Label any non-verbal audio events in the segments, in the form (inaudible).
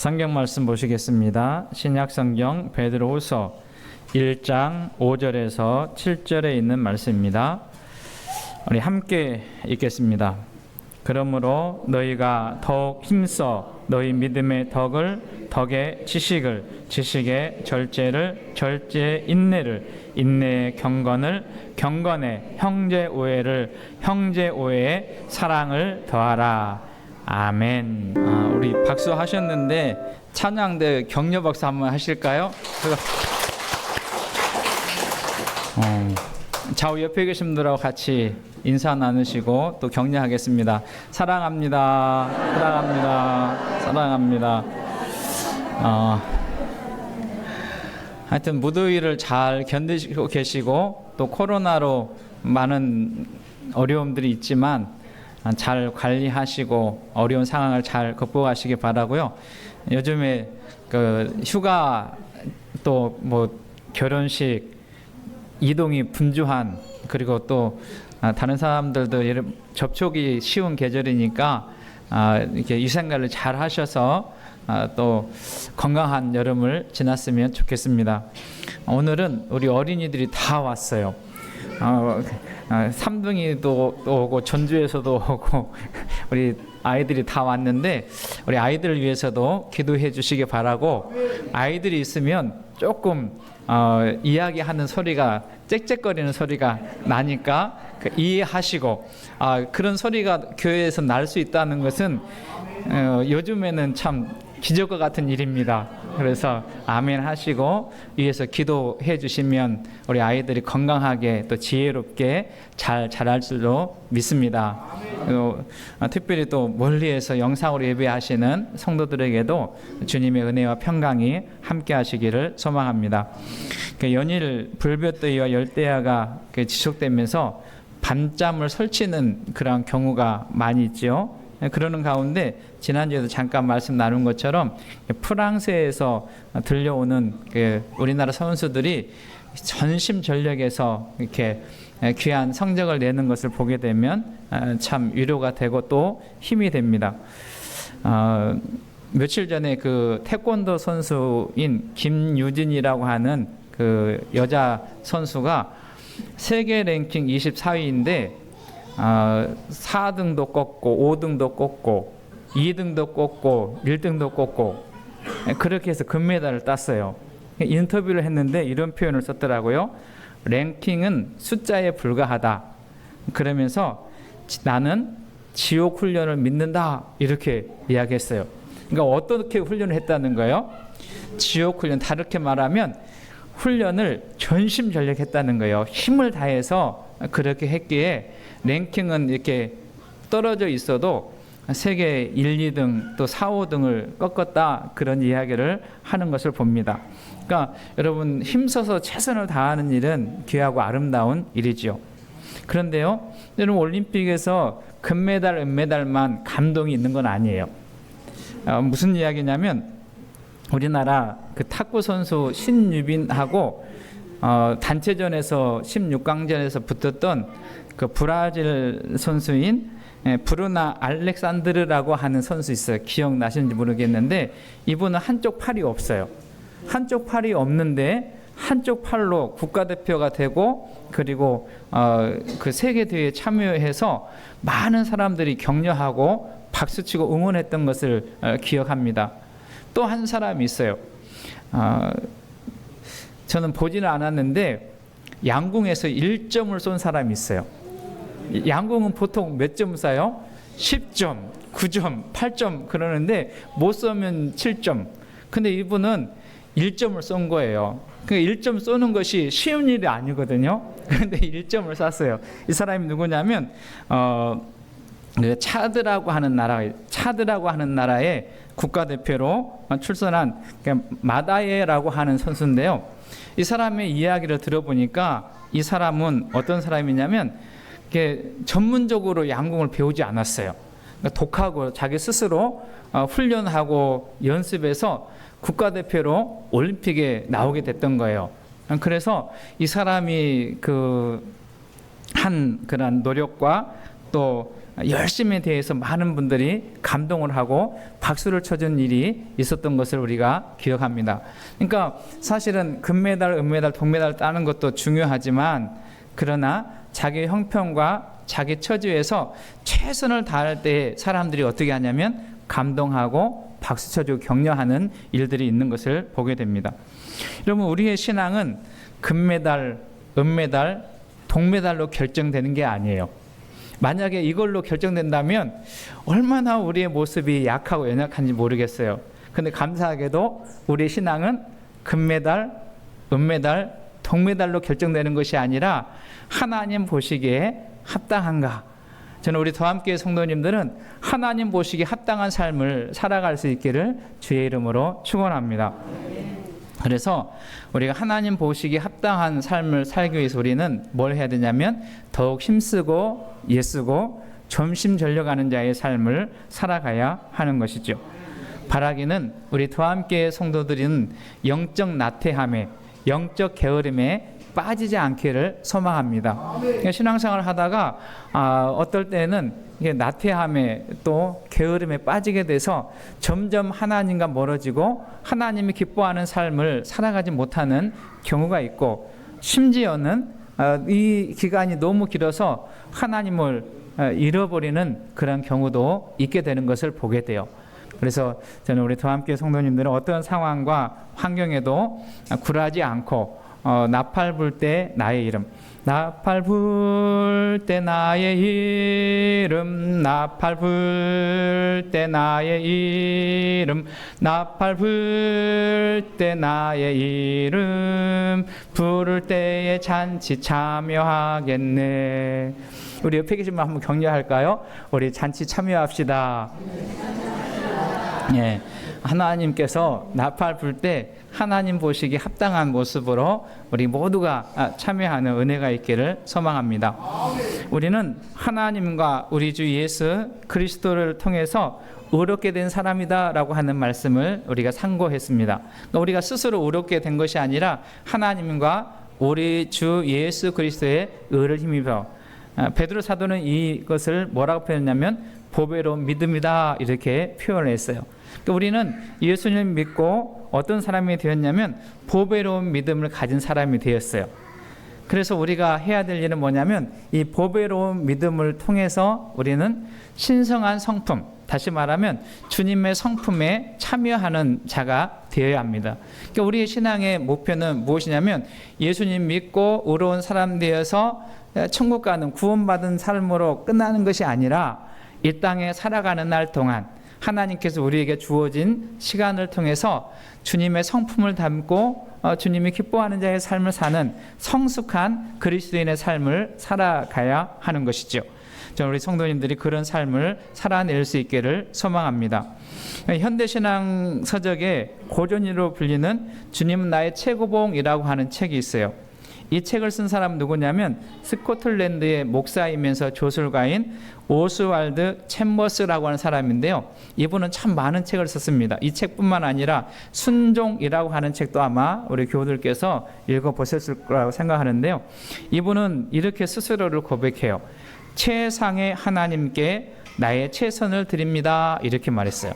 성경 말씀 보시겠습니다. 신약 성경 베드로후서 1장 5절에서 7절에 있는 말씀입니다. 우리 함께 읽겠습니다. 그러므로 너희가 더욱 힘써 너희 믿음의 덕을 덕의 지식을 지식의 절제를 절제의 인내를 인내의 경건을 경건의 형제 오해를 형제 오해에 사랑을 더하라. 아멘. 아, 우리 박수 하셨는데 찬양대 격려 박수 한번 하실까요? (laughs) 어, 좌우 옆에 계신 분들하고 같이 인사 나누시고 또 격려하겠습니다. 사랑합니다. 사랑합니다. 사랑합니다. 어, 하여튼 무더위를 잘 견디시고 계시고 또 코로나로 많은 어려움들이 있지만 잘 관리하시고 어려운 상황을 잘 극복하시기 바라고요. 요즘에 그 휴가 또 뭐 결혼식 이동이 분주한 그리고 또 아, 다른 사람들도 접촉이 쉬운 계절이니까 아, 이렇게 위생관리를 잘 하셔서 아, 또 건강한 여름을 지났으면 좋겠습니다. 오늘은 우리 어린이들이 다 왔어요. 어, 어, 삼둥이도 또 오고 전주에서도 오고 (laughs) 우리 아이들이 다 왔는데 우리 아이들을 위해서도 기도해 주시기 바라고 아이들이 있으면 조금 어, 이야기하는 소리가 짹짹거리는 소리가 나니까 그 이해하시고 아, 그런 소리가 교회에서 날 수 있다는 것은 어, 요즘에는 참 기적과 같은 일입니다. 그래서 아멘 하시고 위에서 기도해 주시면 우리 아이들이 건강하게 또 지혜롭게 잘 자랄 줄로 믿습니다. 그리고 특별히 또 멀리에서 영상으로 예배하시는 성도들에게도 주님의 은혜와 평강이 함께 하시기를 소망합니다. 그 연일 불볕더위와 열대야가 그 지속되면서 밤잠을 설치는 그런 경우가 많이 있죠. 그러는 가운데 지난주에도 잠깐 말씀 나눈 것처럼 프랑스에서 들려오는 그 우리나라 선수들이 전심 전력에서 이렇게 귀한 성적을 내는 것을 보게 되면 참 위로가 되고 또 힘이 됩니다. 어, 며칠 전에 그 태권도 선수인 김유진이라고 하는 그 여자 선수가 세계 랭킹 24위인데 어, 4등도 꺾고 5등도 꺾고 2등도 꺾고 1등도 꺾고 그렇게 해서 금메달을 땄어요. 인터뷰를 했는데 이런 표현을 썼더라고요. 랭킹은 숫자에 불과하다. 그러면서 나는 지옥 훈련을 믿는다. 이렇게 이야기했어요. 그러니까 어떻게 훈련을 했다는 거예요? 지옥 훈련 다르게 말하면 훈련을 전심전력했다는 거예요. 힘을 다해서 그렇게 했기에 랭킹은 이렇게 떨어져 있어도 세계 1, 2등 또 4, 5등을 꺾었다 그런 이야기를 하는 것을 봅니다. 그러니까 여러분 힘써서 최선을 다하는 일은 귀하고 아름다운 일이지요. 그런데요, 여러분 올림픽에서 금메달, 은메달만 감동이 있는 건 아니에요. 어, 무슨 이야기냐면 우리나라 그 탁구 선수 신유빈하고 어, 단체전에서 16강전에서 붙었던 그 브라질 선수인 예, 브루나 알렉산드르라고 하는 선수 있어요. 기억나시는지 모르겠는데 이분은 한쪽 팔이 없어요. 한쪽 팔이 없는데 한쪽 팔로 국가대표가 되고 그리고 어, 그 세계 대회에 참여해서 많은 사람들이 격려하고 박수치고 응원했던 것을 어, 기억합니다. 또 한 사람이 있어요. 어, 저는 보지는 않았는데 양궁에서 1점을 쏜 사람이 있어요. 양궁은 보통 몇 점 쏴요? 10점, 9점, 8점 그러는데 못 쏘면 7점. 근데 이분은 1점을 쏜 거예요. 그 1점 쏘는 것이 쉬운 일이 아니거든요. 그런데 1점을 쐈어요. 이 사람이 누구냐면 어 차드라고 하는 나라, 차드라고 하는 나라의 국가대표로 출전한 마다예라고 하는 선수인데요. 이 사람의 이야기를 들어보니까 이 사람은 어떤 사람이냐면 전문적으로 양궁을 배우지 않았어요. 그러니까 독하고 자기 스스로 어, 훈련하고 연습해서 국가대표로 올림픽에 나오게 됐던 거예요. 그래서 이 사람이 그 한 그런 노력과 또 열심에 대해서 많은 분들이 감동을 하고 박수를 쳐준 일이 있었던 것을 우리가 기억합니다. 그러니까 사실은 금메달, 은메달, 동메달 따는 것도 중요하지만 그러나 자기 형편과 자기 처지에서 최선을 다할 때 사람들이 어떻게 하냐면 감동하고 박수 쳐주고 격려하는 일들이 있는 것을 보게 됩니다. 여러분 우리의 신앙은 금메달, 은메달, 동메달로 결정되는 게 아니에요. 만약에 이걸로 결정된다면 얼마나 우리의 모습이 약하고 연약한지 모르겠어요. 근데 감사하게도 우리의 신앙은 금메달, 은메달, 동메달로 결정되는 것이 아니라 하나님 보시기에 합당한가? 저는 우리 더함교회 성도님들은 하나님 보시기에 합당한 삶을 살아갈 수 있기를 주의 이름으로 축원합니다. 그래서 우리가 하나님 보시기에 합당한 삶을 살기 위해서 우리는 뭘 해야 되냐면 더욱 힘쓰고 예쓰고 점심 전력하는 자의 삶을 살아가야 하는 것이죠. 바라기는 우리 더함교회 성도들은 영적 나태함에 영적 게으름에 빠지지 않기를 소망합니다. 그러니까 신앙생활을 하다가 아, 어떨 때는 이게 나태함에 또 게으름에 빠지게 돼서 점점 하나님과 멀어지고 하나님이 기뻐하는 삶을 살아가지 못하는 경우가 있고 심지어는 아, 이 기간이 너무 길어서 하나님을 아, 잃어버리는 그런 경우도 있게 되는 것을 보게 돼요. 그래서 저는 우리 더함께 성도님들은 어떤 상황과 환경에도 굴하지 않고 어, 나팔 불 때 나의 이름. 나팔 불 때 나의 이름. 나팔 불 때 나의 이름. 나팔 불 때 나의 이름. 부를 때에 잔치 참여하겠네. 우리 옆에 계신 분 한번 격려할까요? 우리 잔치 참여합시다. 예. 하나님께서 나팔 불때 하나님 보시기 합당한 모습으로 우리 모두가 아, 참여하는 은혜가 있기를 소망합니다. 우리는 하나님과 우리 주 예수 그리스도를 통해서 의롭게 된 사람이다라고 하는 말씀을 우리가 상고했습니다. 그러니까 우리가 스스로 의롭게 된 것이 아니라 하나님과 우리 주 예수 그리스도의 의를 힘입어 아, 베드로 사도는 이것을 뭐라고 표현했냐면 보배로운 믿음이다 이렇게 표현을 했어요. 그러니까 우리는 예수님 믿고 어떤 사람이 되었냐면 보배로운 믿음을 가진 사람이 되었어요. 그래서 우리가 해야 될 일은 뭐냐면 이 보배로운 믿음을 통해서 우리는 신성한 성품, 다시 말하면 주님의 성품에 참여하는 자가 되어야 합니다. 그러니까 우리의 신앙의 목표는 무엇이냐면 예수님 믿고 의로운 사람 되어서 천국 가는 구원받은 삶으로 끝나는 것이 아니라 이 땅에 살아가는 날 동안 하나님께서 우리에게 주어진 시간을 통해서 주님의 성품을 담고 어, 주님이 기뻐하는 자의 삶을 사는 성숙한 그리스도인의 삶을 살아가야 하는 것이죠. 우리 성도님들이 그런 삶을 살아낼 수 있기를 소망합니다. 현대신앙 서적에 고전이로 불리는 주님은 나의 최고봉이라고 하는 책이 있어요. 이 책을 쓴 사람 누구냐면 스코틀랜드의 목사이면서 조술가인 오스왈드 챔버스라고 하는 사람인데요. 이분은 참 많은 책을 썼습니다. 이 책뿐만 아니라 순종이라고 하는 책도 아마 우리 교우들께서 읽어보셨을 거라고 생각하는데요. 이분은 이렇게 스스로를 고백해요. 최상의 하나님께 나의 최선을 드립니다. 이렇게 말했어요.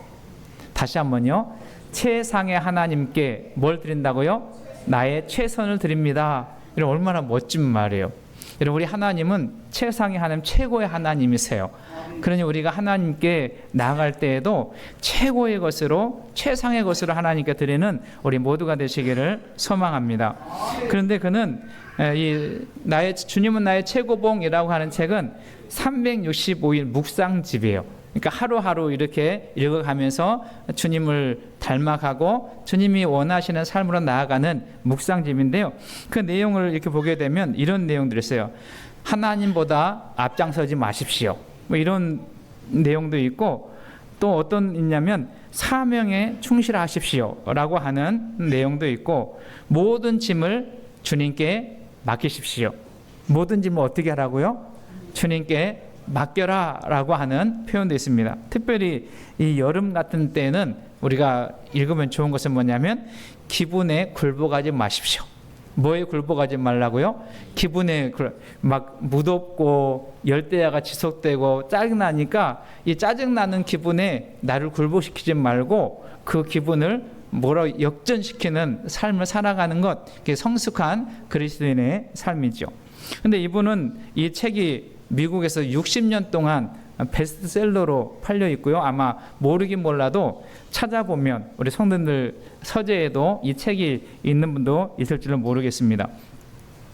다시 한번요. 최상의 하나님께 뭘 드린다고요? 나의 최선을 드립니다. 이런 얼마나 멋진 말이에요. 여러분 우리 하나님은 최상의 하나님 최고의 하나님이세요. 그러니 우리가 하나님께 나아갈 때에도 최고의 것으로 최상의 것으로 하나님께 드리는 우리 모두가 되시기를 소망합니다. 그런데 그는 이 나의 주님은 나의 최고봉이라고 하는 책은 365일 묵상집이에요. 그러니까 하루하루 이렇게 읽어가면서 주님을 닮아가고 주님이 원하시는 삶으로 나아가는 묵상집인데요. 그 내용을 이렇게 보게 되면 이런 내용들이 있어요. 하나님보다 앞장서지 마십시오. 뭐 이런 내용도 있고 또 어떤 있냐면 사명에 충실하십시오라고 하는 내용도 있고 모든 짐을 주님께 맡기십시오. 모든 짐을 어떻게 하라고요? 주님께 맡겨라 라고 하는 표현도 있습니다. 특별히 이 여름 같은 때는 우리가 읽으면 좋은 것은 뭐냐면 기분에 굴복하지 마십시오. 뭐에 굴복하지 말라고요? 기분에 그- 막 무덥고 열대야가 지속되고 짜증나니까 이 짜증나는 기분에 나를 굴복시키지 말고 그 기분을 뭐라 역전시키는 삶을 살아가는 것, 그게 성숙한 그리스도인의 삶이죠. 근데 이분은 이 책이 미국에서 60년 동안 베스트셀러로 팔려 있고요. 아마 모르긴 몰라도 찾아보면 우리 성도들 서재에도 이 책이 있는 분도 있을지는 모르겠습니다.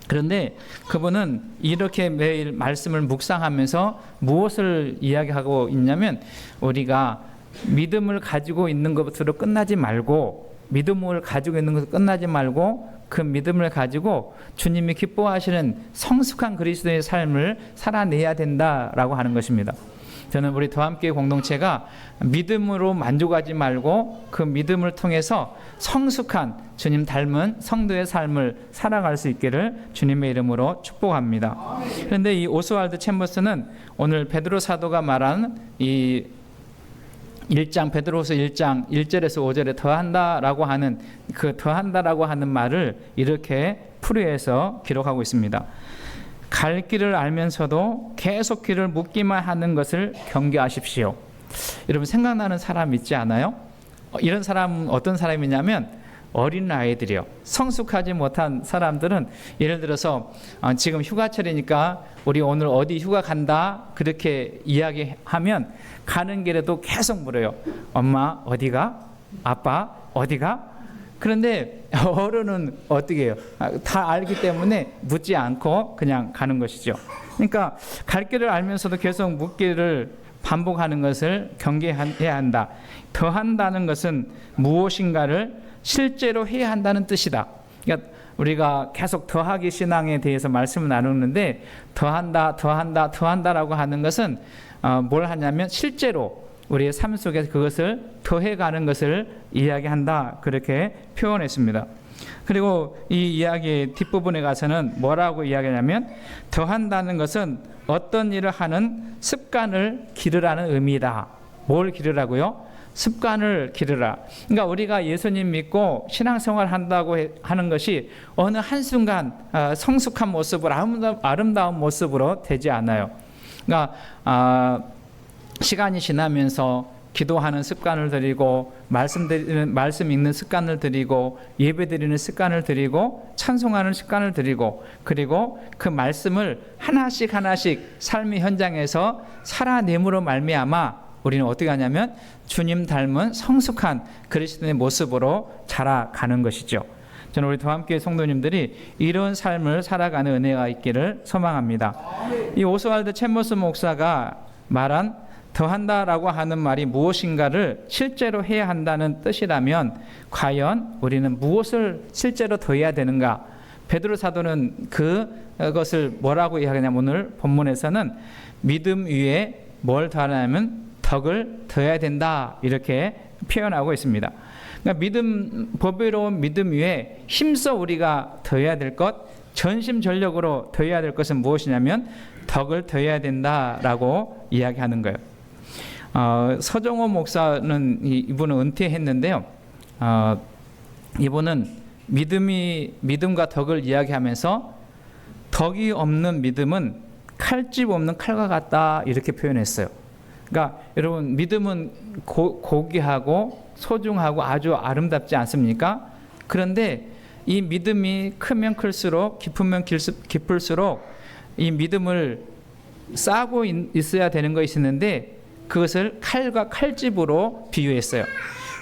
그런데 그분은 이렇게 매일 말씀을 묵상하면서 무엇을 이야기하고 있냐면 우리가 믿음을 가지고 있는 것으로 끝나지 말고 믿음을 가지고 있는 것으로 끝나지 말고 그 믿음을 가지고 주님이 기뻐하시는 성숙한 그리스도의 삶을 살아내야 된다라고 하는 것입니다. 저는 우리 더함께 공동체가 믿음으로 만족하지 말고 그 믿음을 통해서 성숙한 주님 닮은 성도의 삶을 살아갈 수 있기를 주님의 이름으로 축복합니다. 그런데 이 오스왈드 챔버스는 오늘 베드로 사도가 말한 이 1장 베드로서 1장 1절에서 5절에 더한다라고 하는 그 더한다라고 하는 말을 이렇게 풀이해서 기록하고 있습니다. 갈 길을 알면서도 계속 길을 묻기만 하는 것을 경계하십시오. 여러분 생각나는 사람 있지 않아요? 어, 이런 사람 어떤 사람이냐면 어린 아이들이요. 성숙하지 못한 사람들은 예를 들어서 어, 지금 휴가철이니까 우리 오늘 어디 휴가 간다 그렇게 이야기하면 가는 길에도 계속 물어요. 엄마 어디가? 아빠 어디가? 그런데 (laughs) 어른은 어떻게 해요? 아, 다 알기 때문에 묻지 않고 그냥 가는 것이죠. 그러니까 갈 길을 알면서도 계속 묻기를 반복하는 것을 경계해야 한다. 더한다는 것은 무엇인가를 실제로 해야 한다는 뜻이다. 그러니까 우리가 계속 더하기 신앙에 대해서 말씀을 나누는데 더한다, 더한다, 더한다라고 하는 것은 어, 뭘 하냐면 실제로 우리의 삶 속에 그것을 더해가는 것을 이야기한다 그렇게 표현했습니다. 그리고 이 이야기의 뒷부분에 가서는 뭐라고 이야기하냐면 더한다는 것은 어떤 일을 하는 습관을 기르라는 의미다. 뭘 기르라고요? 습관을 기르라. 그러니까 우리가 예수님 믿고 신앙생활 한다고 해- 하는 것이 어느 한순간 아, 성숙한 아름다- 아름다운 모습으로 되지 않아요. 그러니까 아, 시간이 지나면서 기도하는 습관을 들이고 말씀 드리는 말씀 읽는 습관을 들이고 예배 드리는 습관을 들이고 찬송하는 습관을 들이고 그리고 그 말씀을 하나씩 하나씩 삶의 현장에서 살아내므로 말미암아 우리는 어떻게 하냐면 주님 닮은 성숙한 그리스도의 모습으로 자라가는 것이죠. 저는 우리 더함교회 성도님들이 이런 삶을 살아가는 은혜가 있기를 소망합니다. 이 오스왈드 챔버스 목사가 말한 더한다라고 하는 말이 무엇인가를 실제로 해야 한다는 뜻이라면 과연 우리는 무엇을 실제로 더해야 되는가? 베드로 사도는 그것을 뭐라고 이야기하냐면 오늘 본문에서는 믿음 위에 뭘 더하냐면 덕을 더해야 된다 이렇게 표현하고 있습니다. 그러니까 믿음 법외로운 믿음 위에 힘써 우리가 더해야 될 것, 전심전력으로 더해야 될 것은 무엇이냐면 덕을 더해야 된다라고 이야기하는 거예요. 어, 서정호 목사는 이- 이분은 은퇴했는데요. 어, 이분은 믿음이 믿음과 덕을 이야기하면서 덕이 없는 믿음은 칼집 없는 칼과 같다 이렇게 표현했어요. 그러니까 여러분 믿음은 고, 고귀하고 소중하고 아주 아름답지 않습니까? 그런데 이 믿음이 크면 클수록 깊으면 깊을수록 이 믿음을 있- 있어야 되는 것이 있는데 그것을 칼과 칼집으로 비유했어요.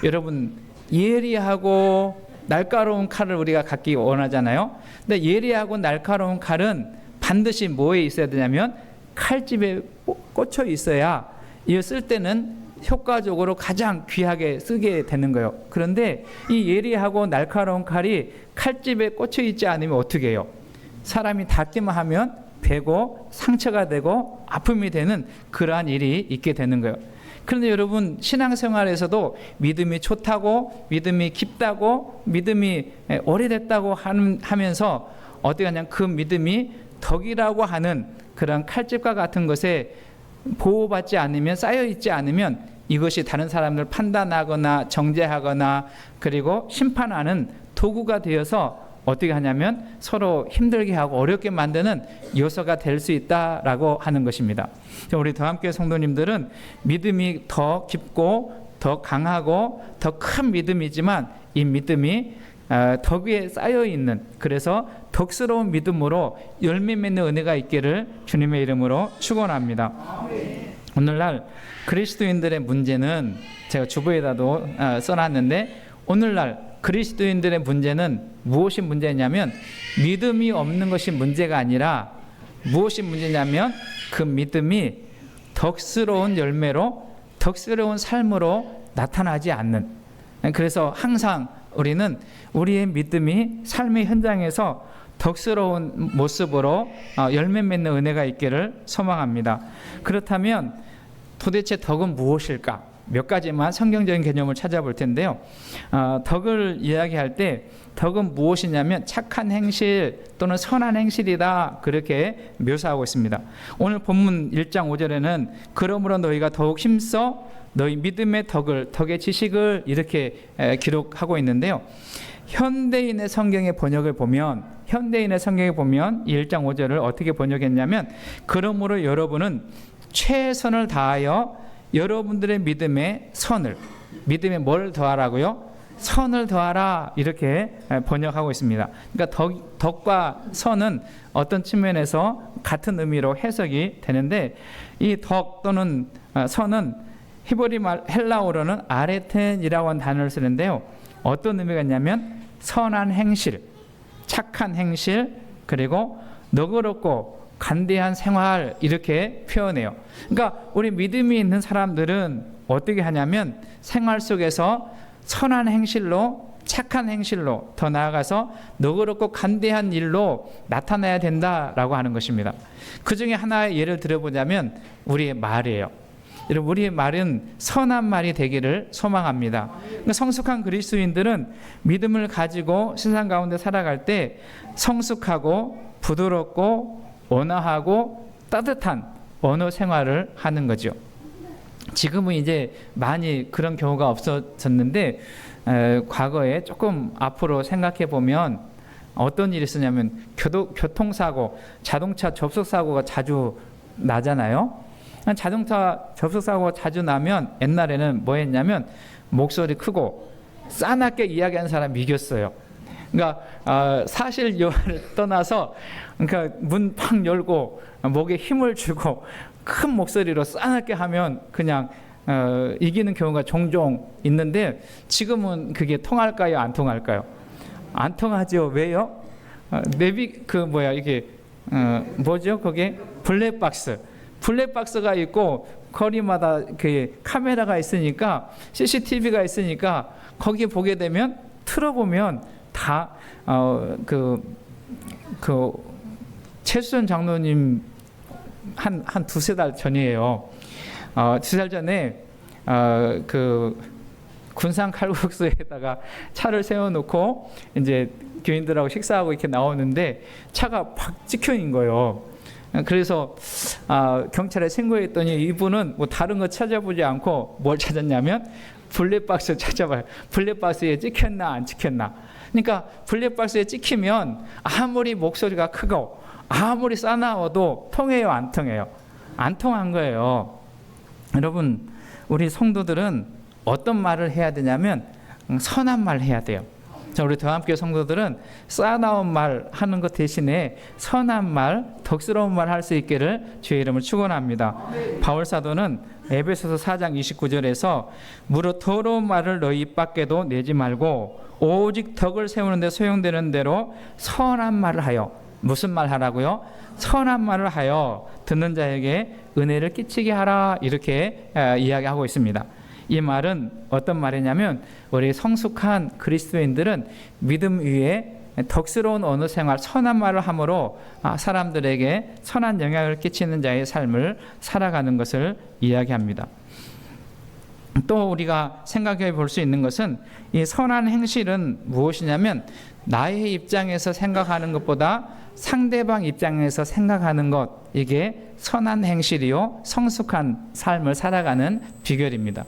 여러분 예리하고 날카로운 칼을 우리가 갖기 원하잖아요. 근데 예리하고 날카로운 칼은 반드시 뭐에 있어야 되냐면 칼집에 꽂- 꽂혀 있어야 이거 쓸 때는 효과적으로 가장 귀하게 쓰게 되는 거예요. 그런데 이 예리하고 날카로운 칼이 칼집에 꽂혀 있지 않으면 어떻게 해요? 사람이 닿기만 하면 베고 상처가 되고 아픔이 되는 그러한 일이 있게 되는 거예요. 그런데 여러분 신앙생활에서도 믿음이 좋다고 믿음이 깊다고 믿음이 오래됐다고 하면서 어떻게 하냐면 그 믿음이 덕이라고 하는 그런 칼집과 같은 것에 보호받지 않으면 쌓여 있지 않으면 이것이 다른 사람을 판단하거나 정죄하거나 그리고 심판하는 도구가 되어서 어떻게 하냐면 서로 힘들게 하고 어렵게 만드는 요소가 될 수 있다라고 하는 것입니다. 우리 더함교회 성도님들은 믿음이 더 깊고 더 강하고 더 큰 믿음이지만 이 믿음이 어, 덕 위에 쌓여 있는 그래서 덕스러운 믿음으로 열매 맺는 은혜가 있기를 주님의 이름으로 축원합니다. 오늘날 그리스도인들의 문제는 제가 주보에다도 어, 써놨는데 오늘날 그리스도인들의 문제는 무엇이 문제냐면 믿음이 없는 것이 문제가 아니라 무엇이 문제냐면 그 믿음이 덕스러운 열매로 덕스러운 삶으로 나타나지 않는 그래서 항상 우리는 우리의 믿음이 삶의 현장에서 덕스러운 모습으로 어, 열매 맺는 은혜가 있기를 소망합니다. 그렇다면 도대체 덕은 무엇일까? 몇 가지만 성경적인 개념을 찾아볼 텐데요. 어, 덕을 이야기할 때 덕은 무엇이냐면 착한 행실 또는 선한 행실이다 그렇게 묘사하고 있습니다. 오늘 본문 1장 5절에는 그러므로 너희가 더욱 힘써 너희 믿음의 덕을 덕의 지식을 이렇게 에, 기록하고 있는데요. 현대인의 성경의 번역을 보면 현대인의 성경에 보면 이 1장 5절을 어떻게 번역했냐면 그러므로 여러분은 최선을 다하여 여러분들의 믿음의 선을 믿음에 뭘 더하라고요? 선을 더하라 이렇게 번역하고 있습니다. 그러니까 덕, 덕과 선은 어떤 측면에서 같은 의미로 해석이 되는데 이 덕 또는 어, 선은 히브리 말 헬라어로는 아레텐이라고 하는 단어를 쓰는데요. 어떤 의미가 있냐면 선한 행실, 착한 행실, 그리고 너그럽고 간대한 생활 이렇게 표현해요. 그러니까 우리 믿음이 있는 사람들은 어떻게 하냐면 생활 속에서 선한 행실로 착한 행실로 더 나아가서 너그럽고 간대한 일로 나타나야 된다라고 하는 것입니다. 그 중에 하나의 예를 들어보자면 우리의 말이에요. 여러분 우리의 말은 선한 말이 되기를 소망합니다. 그러니까 성숙한 그리스도인들은 믿음을 가지고 세상 가운데 살아갈 때 성숙하고 부드럽고 온화하고 따뜻한 언어 생활을 하는 거죠. 지금은 이제 많이 그런 경우가 없어졌는데 에, 과거에 조금 앞으로 생각해 보면 어떤 일이 있었냐면 교도, 교통사고, 자동차 접촉사고가 자주 나잖아요. 자동차 접촉사고가 자주 나면 옛날에는 뭐 했냐면 목소리 크고 싸납게 이야기하는 사람 이겼어요. 그러니까 어, 사실 여를 떠나서 그러니까 문 팍 열고 목에 힘을 주고 큰 목소리로 싸납게 하면 그냥 어, 이기는 경우가 종종 있는데 지금은 그게 통할까요? 안 통할까요? 안 통하죠. 왜요? 어, 내비 그 뭐야 이게 어, 뭐죠? 그게 블랙박스. 블랙박스가 있고 거리마다 그 카메라가 있으니까 CCTV가 있으니까 거기 보게 되면 틀어보면 다어그그 그 최수전 장로님 한 한 두세 달 전이에요. 어, 두달 전에 어, 그 군산 칼국수에다가 차를 세워놓고 이제 교인들하고 식사하고 이렇게 나오는데 차가 팍 찍혀 있는 거예요. 그래서 아, 경찰에 신고했더니 이분은 뭐 다른 거 찾아보지 않고 뭘 찾았냐면 블랙박스 찾아봐요. 블랙박스에 찍혔나 안 찍혔나. 그러니까 블랙박스에 찍히면 아무리 목소리가 크고 아무리 싸나워도 통해요 안 통해요? 안 통한 거예요. 여러분 우리 성도들은 어떤 말을 해야 되냐면 선한 말 해야 돼요. 자, 우리 더함교 성도들은 싸나운 말 하는 것 대신에 선한 말, 덕스러운 말 할 수 있기를 주의 이름을 축원합니다. 바울 사도는 에베소서 4장 29절에서 무릇 더러운 말을 너희 입 밖에도 내지 말고 오직 덕을 세우는 데 소용되는 대로 선한 말을 하여 무슨 말 하라고요? 선한 말을 하여 듣는 자에게 은혜를 끼치게 하라 이렇게 이야기하고 있습니다. 이 말은 어떤 말이냐면 우리 성숙한 그리스도인들은 믿음 위에 덕스러운 언어 생활, 선한 말을 함으로 아, 사람들에게 선한 영향을 끼치는 자의 삶을 살아가는 것을 이야기합니다. 또 우리가 생각해 볼 수 있는 것은 이 선한 행실은 무엇이냐면 나의 입장에서 생각하는 것보다 상대방 입장에서 생각하는 것 이게 선한 행실이요 성숙한 삶을 살아가는 비결입니다.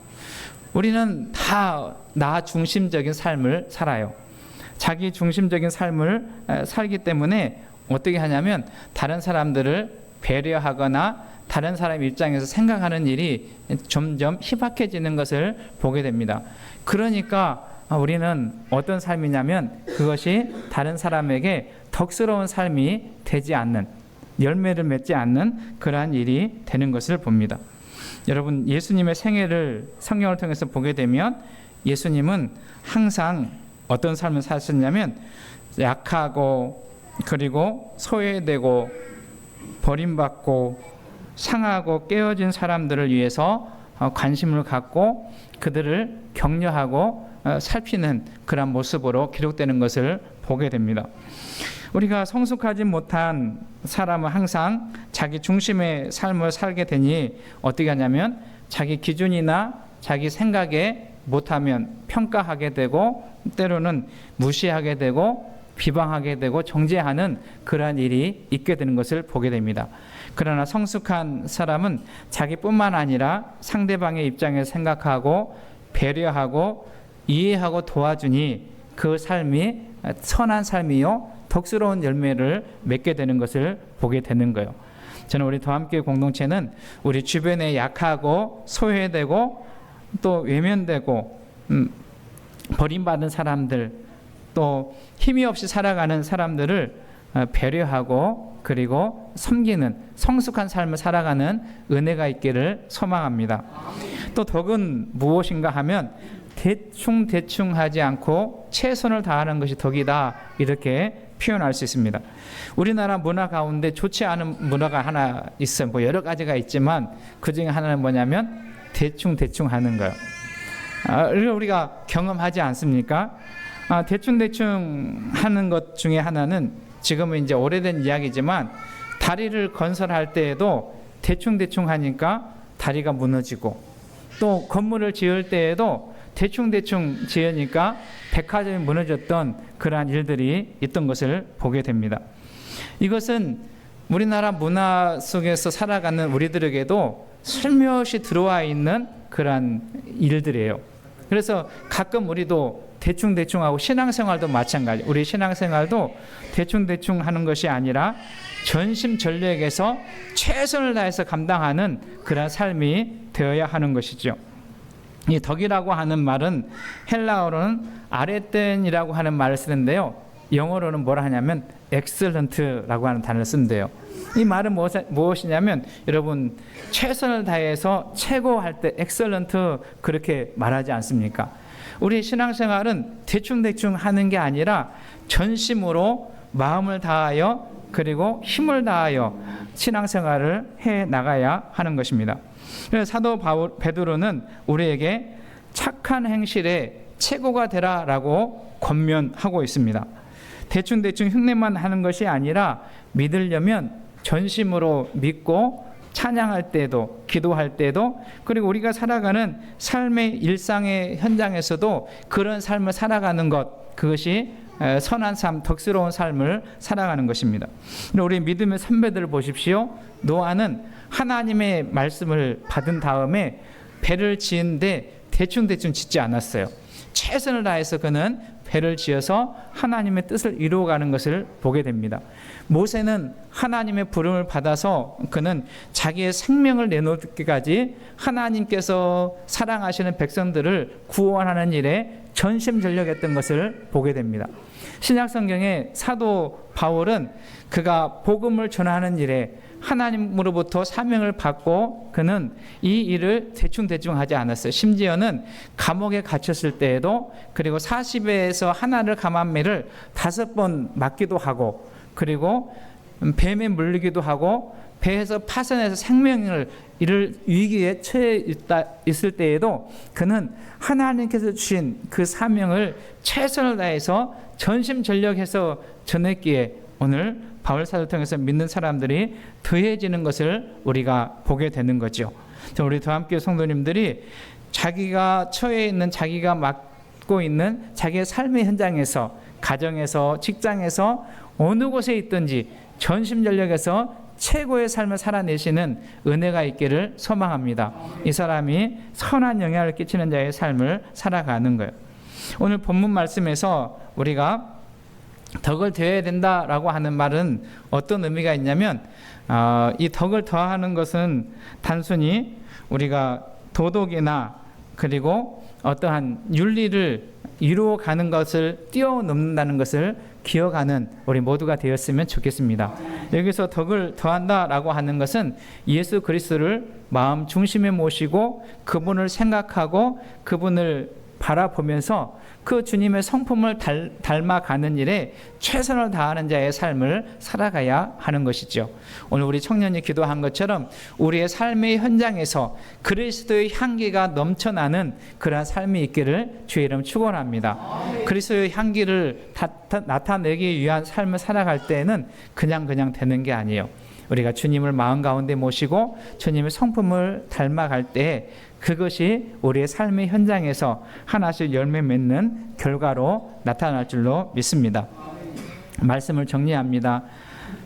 우리는 다 나 중심적인 삶을 살아요. 자기 중심적인 삶을 에, 살기 때문에 어떻게 하냐면 다른 사람들을 배려하거나 다른 사람 입장에서 생각하는 일이 점점 희박해지는 것을 보게 됩니다. 그러니까 아, 우리는 어떤 삶이냐면 그것이 다른 사람에게 덕스러운 삶이 되지 않는 열매를 맺지 않는 그러한 일이 되는 것을 봅니다. 여러분 예수님의 생애를 성경을 통해서 보게 되면 예수님은 항상 어떤 삶을 사셨냐면 약하고 그리고 소외되고 버림받고 상하고 깨어진 사람들을 위해서 어, 관심을 갖고 그들을 격려하고 어, 살피는 그런 모습으로 기록되는 것을 보게 됩니다. 우리가 성숙하지 못한 사람은 항상 자기 중심의 삶을 살게 되니 어떻게 하냐면 자기 기준이나 자기 생각에 못하면 평가하게 되고 때로는 무시하게 되고 비방하게 되고 정죄하는 그러한 일이 있게 되는 것을 보게 됩니다. 그러나 성숙한 사람은 자기뿐만 아니라 상대방의 입장을 생각하고 배려하고 이해하고 도와주니 그 삶이 선한 삶이요 덕스러운 열매를 맺게 되는 것을 보게 되는 거예요. 저는 우리 더함께 공동체는 우리 주변에 약하고 소외되고 또 외면되고 음, 버림받은 사람들 또 힘이 없이 살아가는 사람들을 어, 배려하고 그리고 섬기는 성숙한 삶을 살아가는 은혜가 있기를 소망합니다. 또 덕은 무엇인가 하면 대충 대충 하지 않고 최선을 다하는 것이 덕이다 이렇게 표현할 수 있습니다. 우리나라 문화 가운데 좋지 않은 문화가 하나 있어요. 뭐 여러 가지가 있지만 그 중에 하나는 뭐냐면 대충 대충 하는 거예요. 아, 우리가 경험하지 않습니까? 아, 대충 대충 하는 것 중에 하나는 지금은 이제 오래된 이야기지만 다리를 건설할 때에도 대충 대충 하니까 다리가 무너지고 또 건물을 지을 때에도 대충 대충 지으니까 백화점이 무너졌던 그러한 일들이 있던 것을 보게 됩니다. 이것은 우리나라 문화 속에서 살아가는 우리들에게도 슬며시 들어와 있는 그러한 일들이에요. 그래서 가끔 우리도 대충대충 하고 신앙생활도 마찬가지. 우리 신앙생활도 대충대충 하는 것이 아니라 전심전력에서 최선을 다해서 감당하는 그런 삶이 되어야 하는 것이죠. 이 덕이라고 하는 말은 헬라어로는 아레텐이라고 하는 말을 쓰는데요. 영어로는 뭐라 하냐면 excellent라고 하는 단어를 쓴대요. 이 말은 무엇이냐면 여러분 최선을 다해서 최고 할 때 excellent 그렇게 말하지 않습니까? 우리 신앙생활은 대충대충 하는 게 아니라 전심으로 마음을 다하여 그리고 힘을 다하여 신앙생활을 해 나가야 하는 것입니다. 그래서 사도 바울 베드로는 우리에게 착한 행실의 최고가 되라라고 권면하고 있습니다. 대충 대충 흉내만 하는 것이 아니라 믿으려면 전심으로 믿고 찬양할 때도 기도할 때도 그리고 우리가 살아가는 삶의 일상의 현장에서도 그런 삶을 살아가는 것 그것이 선한 삶, 덕스러운 삶을 살아가는 것입니다. 우리 믿음의 선배들을 보십시오. 노아는 하나님의 말씀을 받은 다음에 배를 지은데 대충 대충 짓지 않았어요. 최선을 다해서 그는 배를 지어서 하나님의 뜻을 이루어가는 것을 보게 됩니다. 모세는 하나님의 부름을 받아서 그는 자기의 생명을 내놓기까지 하나님께서 사랑하시는 백성들을 구원하는 일에 전심전력했던 것을 보게 됩니다. 신약 성경에 사도 바울은 그가 복음을 전하는 일에 하나님으로부터 사명을 받고 그는 이 일을 대충대충 하지 않았어요. 심지어는 감옥에 갇혔을 때에도 그리고 40에서 하나를 감한 매를 다섯 번 맞기도 하고 그리고 뱀에 물리기도 하고 배에서 파선해서 생명을 이를 위기에 처해 있다, 있을 때에도 그는 하나님께서 주신 그 사명을 최선을 다해서 전심전력해서 전했기에 오늘 바울 사도 통해서 믿는 사람들이 더해지는 것을 우리가 보게 되는 거죠. 우리 더함께 성도님들이 자기가 처해 있는 자기가 맡고 있는 자기의 삶의 현장에서 가정에서 직장에서 어느 곳에 있든지 전심전력에서 최고의 삶을 살아내시는 은혜가 있기를 소망합니다. 이 사람이 선한 영향을 끼치는 자의 삶을 살아가는 거예요. 오늘 본문 말씀에서 우리가 덕을 더해야 된다라고 하는 말은 어떤 의미가 있냐면 어, 이 덕을 더하는 것은 단순히 우리가 도덕이나 그리고 어떠한 윤리를 이루어 가는 것을 뛰어넘는다는 것을 기억하는 우리 모두가 되었으면 좋겠습니다. 여기서 덕을 더한다라고 하는 것은 예수 그리스도를 마음 중심에 모시고 그분을 생각하고 그분을 바라보면서 그 주님의 성품을 닮, 닮아가는 일에 최선을 다하는 자의 삶을 살아가야 하는 것이죠. 오늘 우리 청년이 기도한 것처럼 우리의 삶의 현장에서 그리스도의 향기가 넘쳐나는 그러한 삶이 있기를 주의 이름 축원합니다. 그리스도의 향기를 다, 다, 나타내기 위한 삶을 살아갈 때에는 그냥 그냥 되는 게 아니에요. 우리가 주님을 마음 가운데 모시고 주님의 성품을 닮아갈 때 그것이 우리의 삶의 현장에서 하나씩 열매 맺는 결과로 나타날 줄로 믿습니다. 말씀을 정리합니다.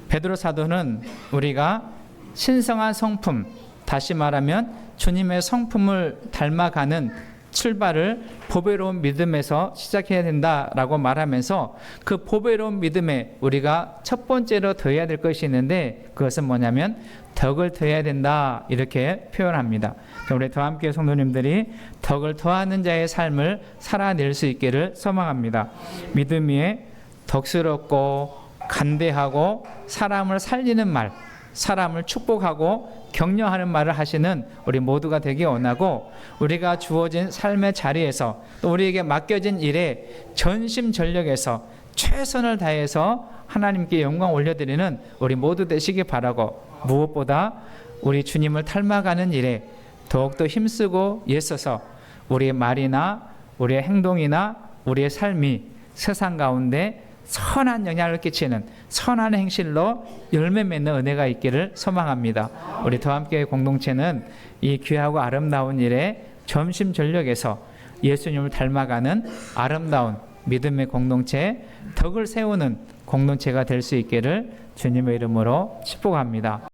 베드로 사도는 우리가 신성한 성품, 다시 말하면 주님의 성품을 닮아가는 출발을 보배로운 믿음에서 시작해야 된다라고 말하면서 그 보배로운 믿음에 우리가 첫 번째로 더해야 될 것이 있는데 그것은 뭐냐면 덕을 더해야 된다 이렇게 표현합니다. 우리 더 함께 성도님들이 덕을 더하는 자의 삶을 살아낼 수 있기를 소망합니다. 믿음 위에 덕스럽고 간대하고 사람을 살리는 말, 사람을 축복하고 격려하는 말을 하시는 우리 모두가 되기 원하고 우리가 주어진 삶의 자리에서 또 우리에게 맡겨진 일에 전심 전력에서 최선을 다해서 하나님께 영광 올려드리는 우리 모두 되시기 바라고 무엇보다 우리 주님을 닮아가는 일에 더욱더 힘쓰고 애써서 우리의 말이나 우리의 행동이나 우리의 삶이 세상 가운데 선한 영향을 끼치는 선한 행실로 열매 맺는 은혜가 있기를 소망합니다. 우리 더 함께 공동체는 이 귀하고 아름다운 일에 점심 전력에서 예수님을 닮아가는 아름다운 믿음의 공동체, 덕을 세우는 공동체가 될 수 있기를 주님의 이름으로 축복합니다.